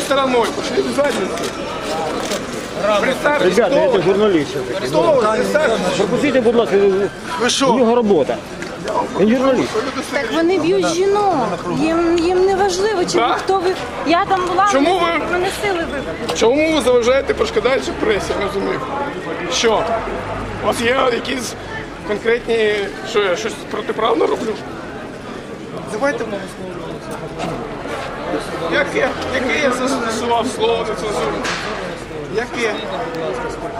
стороной, пошли в задницу. Представьтесь, Ребята, вы? Кто вы? Представьтесь. Пропустите, будь ласка, Ви у що? нього робота. Він журналіст. Так вони б'ють жінок. Їм їм не важливо, чи Так? хто ви. Я там була, Чому мене, ви- мене сили вивели. Чому ви заважаєте перешкодаючи пресі? Я не розумію. Що? У вас є якісь конкретні, що я щось протиправно роблю? Давайте мову слово. Яке? Яке я застосував слово нецензурне? Яке?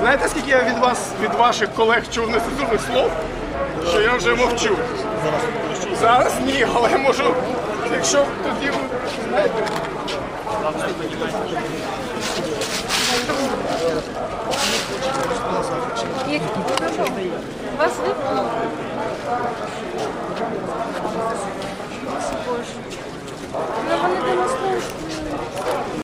Знаєте, скільки я від вас, від ваших колег чув нецензурних слов? Що я вже мовчу. Зараз ні, але я можу, якщо тоді ви знаєте. Вас вивели? 跳ねてました。